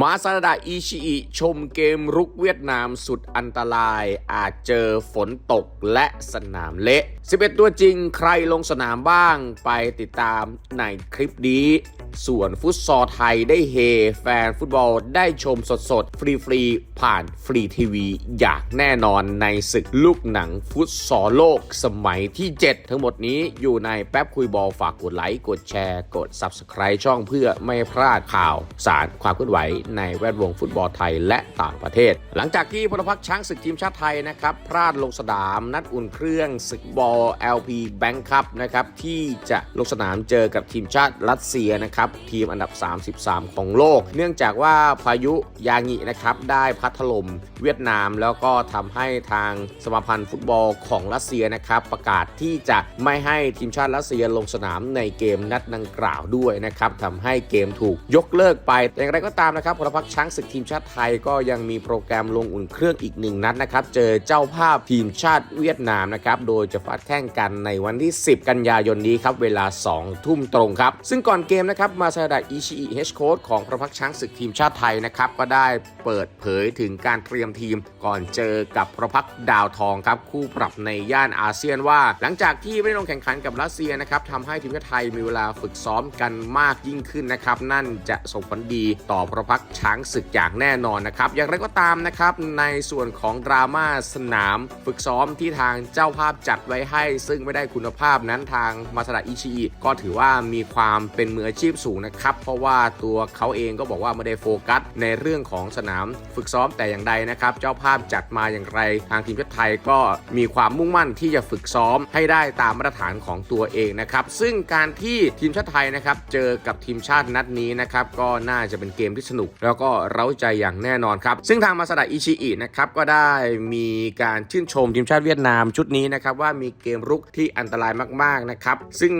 มาซาดาอิชิอิชมเกมรุกเวียดนามสุดอันตราย อาจเจอฝนตกและสนามเละ 11 ตัวจริงใครลงสนามบ้างไปติดตามในคลิปนี้ ส่วนฟุตซอลไทยได้เฮ แฟนฟุตบอลได้ชมสดๆ ฟรีๆ ผ่านฟรีทีวีอย่างแน่นอนในศึกลูกหนังฟุตซอลโลกสมัยที่ 7 ทั้งหมดนี้อยู่ในแป๊บคุยบอลฝากกดไลค์กดแชร์ กด Subscribe ช่องเพื่อไม่พลาดข่าวสารความเคลื่อนไหวในแวดวงฟุตบอลไทยและต่างประเทศ หลังจากที่พลพรรคช้างศึกทีมชาติไทยนะครับพลาดลงสนามนัดอุ่นเครื่องศึกบอล LP Bank Cup นะครับที่จะลงสนามเจอกับทีมชาติรัสเซียนะครับทีมอันดับ 33 ของโลก เนื่องจากว่าพายุยางินะครับได้พัดถล่มเวียดนามแล้วก็ทำให้ทางสมาพันธ์ฟุตบอลของรัสเซียนะครับประกาศที่จะไม่ให้ทีมชาติรัสเซียลงสนามในเกมนัดดังกล่าวด้วยนะครับทำให้เกมถูกยกเลิกไปแต่อย่างไรก็ตามนะครับพลพรรคช้างศึกทีมชาติไทยก็ยังมีโปรแกรมลงอุ่นเครื่องอีกหนึ่งนัดนะครับ เจอเจ้าภาพทีมชาติเวียดนามนะครับ โดยจะฟาดแข่งกันในวันที่ 10 กันยายนนี้ครับ เวลา 2 ทุ่มตรงครับ ซึ่งก่อนเกมนะครับ มาซาดะอิชิอิเฮชโค้ดของพลพรรคช้างศึกทีมชาติไทยนะครับ ก็ได้เปิดเผยถึงการเตรียมทีมก่อนเจอกับพลพรรคดาวทองครับคู่ปรับในย่านอาเซียนว่า หลังจากที่ไม่ได้ลงแข่งขันกับรัสเซียนะครับทำให้ทีมชาติไทยมีเวลาฝึกซ้อมกันมากยิ่งขึ้นนะครับนั่นจะส่งผลดีต่อพลพรรคช้างศึกอย่างแน่นอนนะครับ อย่างไรก็ตามนะครับ ในส่วนของดราม่าสนาม ฝึกซ้อมที่ทางเจ้าภาพจัดไว้ให้ ซึ่งไม่ได้คุณภาพนั้นทางมาซาดะอิชิอิก็ถือว่ามีความเป็นมืออาชีพสูงนะครับ เพราะว่าตัวเขาเองก็บอกว่าไม่ได้โฟกัส ในเรื่องของสนามฝึกซ้อมแต่อย่างใดนะครับ เจ้าภาพจัดมาอย่างไร ทางทีมชาติไทยก็มีความมุ่งมั่นที่จะฝึกซ้อมให้ได้ตามมาตรฐานของตัวเองนะครับ ซึ่งการที่ทีมชาติไทยนะครับเจอกับทีมชาตินัดนี้นะครับก็น่าจะเป็นเกมที่สนุกแล้วก็เร้าใจอย่างแน่นอนครับ ซึ่งทางมาซาดะอิชิอินะครับก็ได้มีการชื่นชมทีมชาติเวียดนามชุดนี้นะครับว่ามีเกมรุกที่อันตรายมากๆนะครับซึ่ง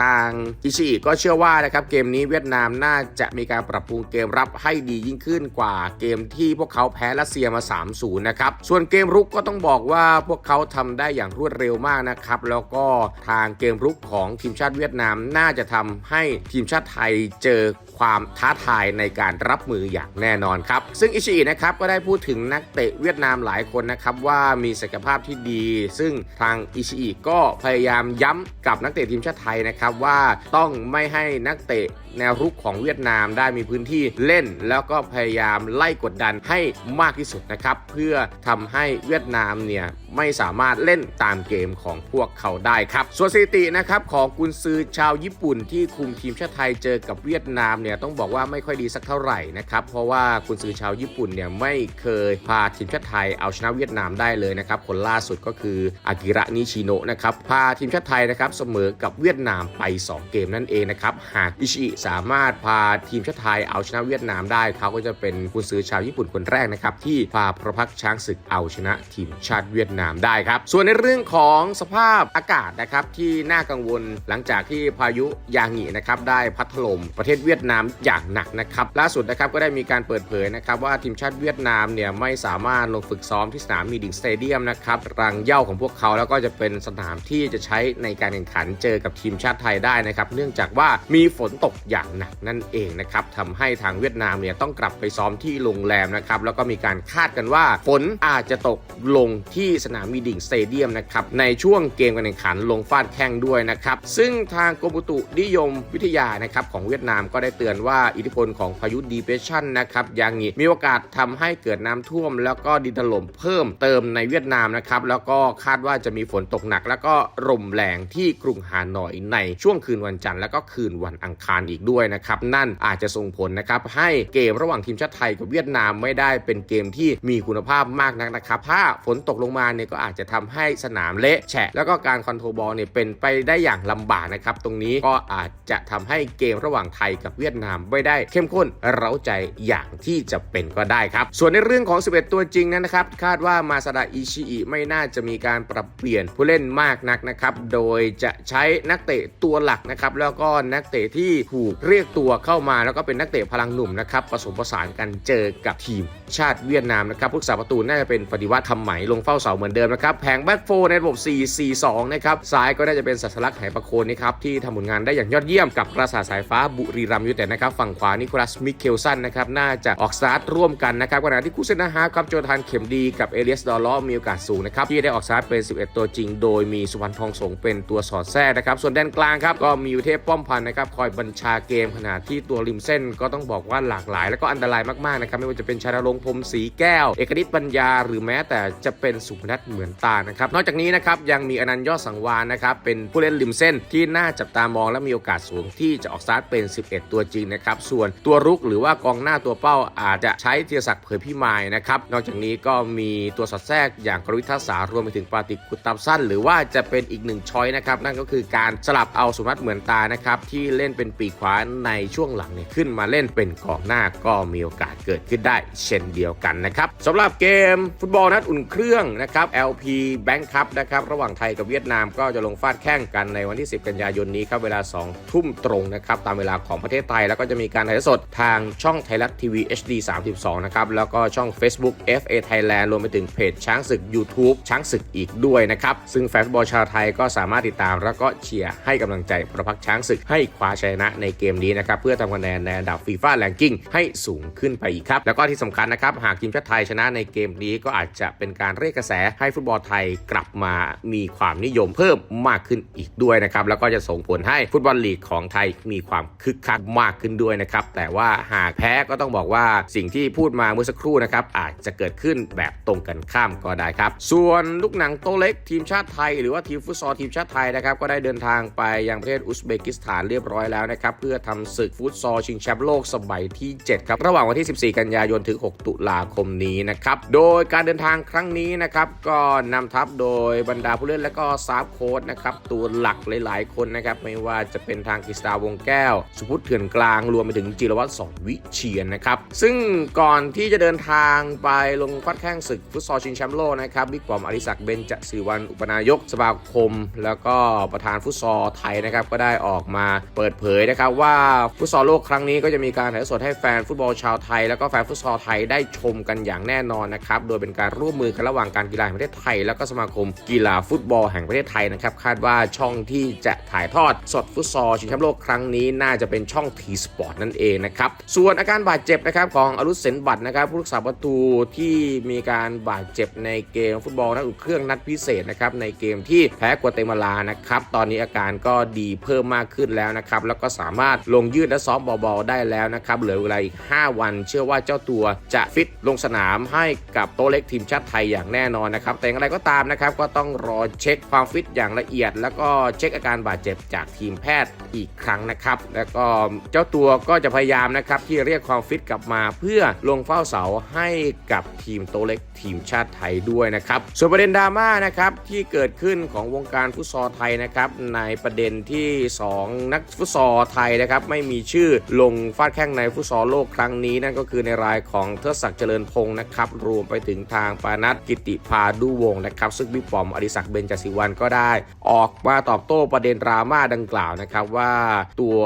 ทางอิชิอิก็เชื่อว่านะครับเกมนี้เวียดนามน่าจะมีการปรับปรุงเกมรับให้ดียิ่งขึ้นกว่าเกมที่พวกเขาแพ้รัสเซียมา 3-0 นะครับ ส่วนเกมรุกก็ต้องบอกว่าพวกเขาทำได้อย่างรวดเร็วมากนะครับ แล้วก็ทางเกมรุกของทีมชาติเวียดนามน่าจะทำให้ทีมชาติไทยเจอความท้าทายในการรับมืออย่างแน่นอนครับ ซึ่งอิชิอินะครับก็ได้พูดถึงนักเตะเวียดนามหลายคนนะครับว่ามีศักยภาพที่ดี ซึ่งทางอิชิอิก็พยายามย้ำกับนักเตะทีมชาติไทยนะครับว่าต้องไม่ให้นักเตะ แนวรุกของเวียดนามได้มีพื้นที่เล่น แล้วก็พยายามไล่กดดันให้มากที่สุดนะครับ เพื่อทำให้เวียดนามเนี่ยไม่สามารถเล่นตามเกมของพวกเขาได้ครับ ส่วนสถิตินะครับของกุนซือชาวญี่ปุ่นที่คุมทีมชาติไทยเจอกับเวียดนามเนี่ยต้องบอกว่าไม่ค่อยดีสักเท่าไหร่นะครับ เพราะว่ากุนซือชาวญี่ปุ่นเนี่ยไม่เคยพาทีมชาติไทยเอาชนะเวียดนามได้เลยนะครับคนล่าสุดก็คืออากิระนิชิโนะนะครับพาทีมชาติไทยนะครับเสมอกับเวียดนามไป 2 เกมนั่นเองนะครับหากอิชิสามารถพาทีมชาติไทยเอาชนะเวียดนามได้ เขาก็จะเป็นกุนซือชาวญี่ปุ่นคนแรกนะครับที่พาพระพักช้างศึกเอาชนะทีมชาติเวียดนามได้ครับ ส่วนในเรื่องของสภาพอากาศนะครับที่น่ากังวลหลังจากที่พายุยางินะครับได้พัดถล่มประเทศเวียดนามอย่างหนักนะครับล่าสุดนะครับก็ได้มีการเปิดเผยนะครับว่าทีมชาติเวียดนามเนี่ยไม่สามารถลงฝึกซ้อมที่สนามมีดิงสเตเดียมนะครับรังเย้าของพวกเขาแล้วก็จะเป็นสนามที่จะใช้ในการแข่งขันเจอกับทีมชาติไทยได้นะครับเนื่องจากว่ามีฝนตกอย่างหนักนั่นเองนะครับทำให้ทางเวียดนามเนี่ยต้องกลับไปซ้อมที่โรงแรมนะครับแล้วก็มีการคาดกันว่าฝนอาจจะตกลงที่สนามมีดิ่งสเตเดียมนะครับในช่วงเกมการแข่งขันลงฟาดแข้งด้วยนะครับซึ่งทางกรมอุตุนิยมวิทยานะครับของเวียดนามก็ได้เตือนว่าอิทธิพลของพายุดีเพรสชันนะครับยังมีโอกาสทำให้เกิดน้ำท่วม แล้วก็ดินถล่มเพิ่มเติมในเวียดนามนะครับแล้วก็คาดว่าจะมีฝนตกหนัก แล้วก็ลมแรงที่กรุงฮานอยในช่วงคืนวันจันทร์แล้วก็คืนวันอังคารอีกด้วยนะครับนั่นอาจจะส่งผลนะครับให้เกมระหว่างทีมชาติไทยกับเวียดนามไม่ได้เป็นเกมที่มีคุณภาพมากนักนะครับถ้าฝนตกลงมาเนี่ยก็อาจจะทำให้สนามเละแฉะ แล้วก็การคอนโทรบอลเนี่ยเป็นไปได้อย่างลำบากนะครับตรงนี้ก็อาจจะทำให้เกมระหว่างไทยกับเวียดนามไม่ได้เข้มข้นเร้าใจอย่างที่จะเป็นก็ได้ครับ ส่วนในเรื่องของ 11 ตัวจริงนั้นนะครับ คาดว่ามาซาดะอิชิอิไม่น่าจะมีการปรับเปลี่ยนผู้เล่นมากนักนะครับ โดยจะใช้นักเตะตัวหลักนะครับ แล้วก็นักเตะที่ถูกเรียกตัวเข้ามาแล้วก็เป็นนักเตะพลังหนุ่มนะครับผสมผสานกันเจอกับทีม ชาติเวียดนามนะครับผู้รักษาประตูน่าจะเป็นปฏิวัติคำไหมลงเฝ้าเสาเหมือนเดิมนะครับแผงแบ็กโฟในระบบ 4-4-2 นะครับซ้ายก็น่าจะเป็นสัสลักษณ์ไหประโคนนะครับที่ทำผลงานได้อย่างยอดเยี่ยมกับปราสาทสายฟ้าบุรีรัมย์ยูไนเต็ดนะครับฝั่งขวานิโคลัสมิเคลสันนะครับน่าจะออกสตาร์ทร่วมกันนะครับขณะที่คู่เซนฮาครับโจทานเข็มดีกับเอเลียสดอลล้อมีโอกาสสูงนะครับที่ได้ออกสตาร์ทเป็น 11 ตัวจริง โดยมีสุพรรณทองสงเป็นตัวสอดแทรกนะครับส่วนแดนกลางครับก็มีอุเทพป้อมพันนะครับคอยบัญชาเกมขณะที่ตัวริมเส้นก็ต้องบอกว่าหลากหลาย และก็อันตรายมากๆนะครับไม่ว่าจะเป็นชาดาลงพรมศรีแก้ว เอกนิตปัญญา หรือแม้แต่จะเป็นสุพนัทเหมือนตานะครับนอกจากนี้นะครับยังมีอนันต์ยอดสังวานนะครับเป็นผู้เล่นริมเส้นที่น่าจับตามองและมีโอกาสสูงที่จะออกสตาร์ทเป็น 11 ตัวจริงนะครับส่วนตัวรุกหรือว่ากองหน้าตัวเป้าอาจจะใช้เทียศักดิ์เผยพิมายนะครับนอกจากนี้ก็มีตัวสอดแทรกอย่างกรวิทยาสารวมไปถึงปาติกุตตัมสั้น หรือว่าจะเป็นอีกหนึ่งช้อยนะครับนั่นก็คือการสลับเอาสุนัทเหมือนตานะครับที่เล่นเป็นปีกขวาในช่วงหลังเนี่ยขึ้นมาเล่นเป็นกองหน้าก็มีโอกาสเกิดขึ้นได้ เช่นเดียวกันนะครับสำหรับเกมฟุตบอลนัดอุ่นเครื่องนะครับ LP Bank Cup นะครับระหว่างไทยกับเวียดนามก็จะลงฟาดแข่งกันในวันที่ 10 กันยายนนี้ครับเวลา 2 ทุ่มตรงนะครับตามเวลาของประเทศไทยแล้วก็จะมีการถ่ายสดทางช่องไทยรัฐทีวี HD 32 นะครับ แล้วก็ช่อง Facebook FA Thailand รวมไปถึงเพจช้างศึก YouTube ช้างศึกอีกด้วยนะครับ ซึ่งแฟนฟุตบอลชาวไทยก็สามารถติดตามแล้วก็เชียร์ให้กำลังใจประพักช้างศึกให้คว้าชัยชนะในเกมนี้นะครับเพื่อทำคะแนนในอันดับฟีฟ่าแ a งกิ้งให้สูงขึ้นไปอีกครับแล้วก็ที่สำคัญนะครับหากทีมชาติไทยชนะในเกมนี้ก็อาจจะเป็นการเรียกกระแสให้ฟุตบอลไทยกลับมามีความนิยมเพิ่มมากขึ้นอีกด้วยนะครับแล้วก็จะส่งผลให้ฟุตบอลลีกของไทยมีความคึกคักมากขึ้นด้วยนะครับแต่ว่าหากแพ้ก็ต้องบอกว่าสิ่งที่พูดมาเมื่อสักครู่นะครับอาจจะเกิดขึ้นแบบตรงกันข้ามก็ได้ครับ ส่วนลูกหนังโตเล็กทีมชาติไทย หรือว่าทีมฟุตซอลทีมชาติไทยนะครับก็ได้เดินทางไปยังประเทศอุซเบกิสถานเรียบร้อยแล้วนะครับเพื่อทำศึกฟุตซอลชิงแชมป์โลกสมัยที่ 7 ครับระหว่างวันที่ 14 กันยายนถึง 6 ตุลาคมนี้นะครับโดยการเดินทางครั้งนี้นะครับก็นำทัพโดยบรรดาผู้เล่นและก็ซาฟโค้ดนะครับตัวหลักหลายๆ คนนะครับไม่ว่าจะเป็นทางกฤษดาวงแก้ว สุพุทธเถื่อนกลางรวมไปถึงจิรวัตรสอนวิเชียนนะครับซึ่งก่อนที่จะเดินทางไปลงฟัดแข่งศึกฟุตซอลชิงแชมป์โลกนะครับบิ๊กปอมอริศักเบญจศิริวัลอุปนายกสมาคม แล้วก็ประธานฟุตซอลไทยนะครับก็ได้ออกมาเปิดเผยนะครับว่าฟุตซอลโลกครั้งนี้ก็จะมีการถ่ายสดให้แฟนฟุตบอลชาวไทย แล้วก็แฟนฟุตซอลไทยได้ชมกันอย่างแน่นอนนะครับ โดยเป็นการร่วมมือกันระหว่างการกีฬาแห่งประเทศไทย แล้วก็สมาคมกีฬาฟุตบอลแห่งประเทศไทยนะครับ คาดว่าช่องที่จะถ่ายทอดสดฟุตซอลชิงแชมป์โลกครั้งนี้น่าจะเป็นช่องทีสปอร์ตนั่นเองนะครับ ส่วนอาการบาดเจ็บนะครับของอรุษเซนบัตนะครับผู้รักษาประตูที่มีการบาดเจ็บในเกมฟุตบอลนัดอุ่นเครื่องนัดพิเศษนะครับในเกมที่แพ้กัวเตมาลานะครับตอนนี้อาการก็ดีเพิ่มมากขึ้นแล้วนะครับแล้วก็สามารถลงยืดและซ้อมเบาๆได้แล้วนะครับเหลือเวลาอีก 5 วัน เชื่อว่าเจ้าตัวจะฟิตลงสนามให้กับโตะเล็กทีมชาติไทยอย่างแน่นอนนะครับแต่อย่างไรก็ตามนะครับก็ต้องรอเช็คความฟิตอย่างละเอียด แล้วก็เช็คอาการบาดเจ็บจากทีมแพทย์อีกครั้งนะครับแล้วก็เจ้าตัวก็จะพยายามนะครับที่เรียกความฟิตกลับมา เพื่อลงเฝ้าเสาให้กับทีมโตะเล็ก ทีมชาติไทยด้วยนะครับส่วนประเด็นดราม่านะครับที่เกิดขึ้นของวงการฟุตซอลไทยนะครับในประเด็นที่ 2 นักฟุตซอลไทยนะครับไม่มีชื่อลงฟาดแข้งในฟุตซอลโลกครั้งนี้ นั่นก็คือในรายของเทิดศักดิ์เจริญพงศ์นะครับรวมไปถึงทางปานัทกิติพาดูวงนะครับซึ่งบิ๊กปอมอดิศักดิ์เบญจศิวันก็ได้ ออกมาตอบโต้ประเด็นดราม่าดังกล่าวนะครับว่าตัว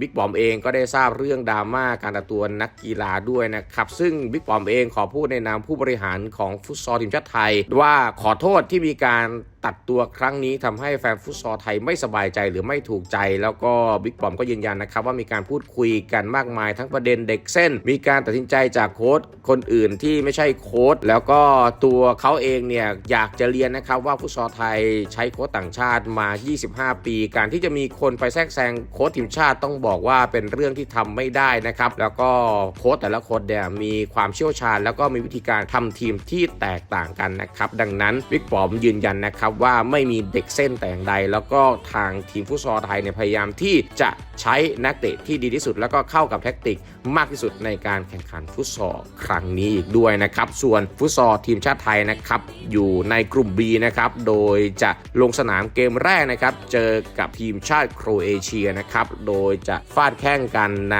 บิ๊กปอมเองก็ได้ทราบเรื่องดราม่าการตัดตัวนักกีฬาด้วยนะครับซึ่งบิ๊กปอมเองขอพูดในนามผู้บริหารของฟุตซอลทีมชาติไทย ว่าขอโทษที่มีการ ตัดตัวครั้งนี้ทำให้แฟนฟุตซอลไทยไม่สบายใจหรือไม่ถูกใจ แล้วก็บิ๊กปอมก็ยืนยันนะครับว่ามีการพูดคุยกันมากมายทั้งประเด็นเด็กเส้น มีการตัดสินใจจากโค้ชคนอื่นที่ไม่ใช่โค้ชแล้วก็ตัวเขาเองเนี่ยอยากจะเรียนนะครับว่าฟุตซอลไทยใช้โค้ชต่างชาติมา 25 ปี การที่จะมีคนไปแทรกแซงโค้ชทีมชาติต้องบอกว่าเป็นเรื่องที่ทำไม่ได้นะครับแล้วก็โค้ชแต่ละคนเนี่ยมีความเชี่ยวชาญ แล้วก็มีวิธีการทำทีมที่แตกต่างกันนะครับดังนั้นบิ๊กปอมยืนยันนะครับว่าไม่มีเด็กเส้นแต่อย่างใด แล้วก็ทางทีมฟุตซอลไทยเนี่ยพยายามที่จะใช้นักเตะที่ดีที่สุด แล้วก็เข้ากับแท็กติกมากที่สุดในการแข่งขันฟุตซอลครั้งนี้อีกด้วยนะครับ ส่วนฟุตซอลทีมชาติไทยนะครับอยู่ในกลุ่ม B นะครับโดยจะลงสนามเกมแรกนะครับเจอกับทีมชาติโครเอเชียนะครับโดยจะฟาดแข่งกันใน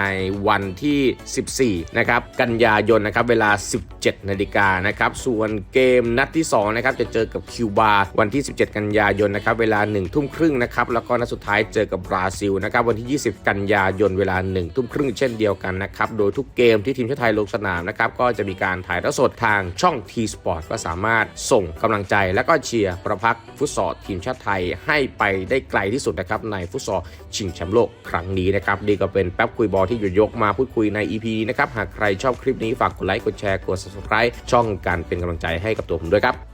วันที่ 14นะครับกันยายนนะครับเวลา 17นาฬิกานะครับส่วนเกมนัดที่2นะครับจะเจอกับคิวบาวันที่ที่ 17 กันยายนนะครับเวลา1ทุ่มครึ่งนะครับแล้วก็นัดสุดท้ายเจอกับบราซิลนะครับวันที่ 20 กันยายนเวลา1ทุ่มครึ่งเช่นเดียวกันนะครับโดยทุกเกมที่ทีมชาติไทยลงสนามนะครับก็จะมีการถ่ายทอดสดทางช่อง T Sport ก็สามารถส่งกำลังใจและก็เชียร์ประพักฟุตซอลทีมชาติไทยให้ไปได้ไกลที่สุดนะครับในฟุตซอลชิงแชมป์โลกครั้งนี้นะครับนี่ก็เป็นแป๊บคุยบอลที่หยุดยกมาพูดคุยใน EP นี้นะครับหากใครชอบคลิปนี้ฝากกดไลค์กดแชร์กด subscribe ช่องการเป็นกำลังใจให้กับตัวผมด้วยครับ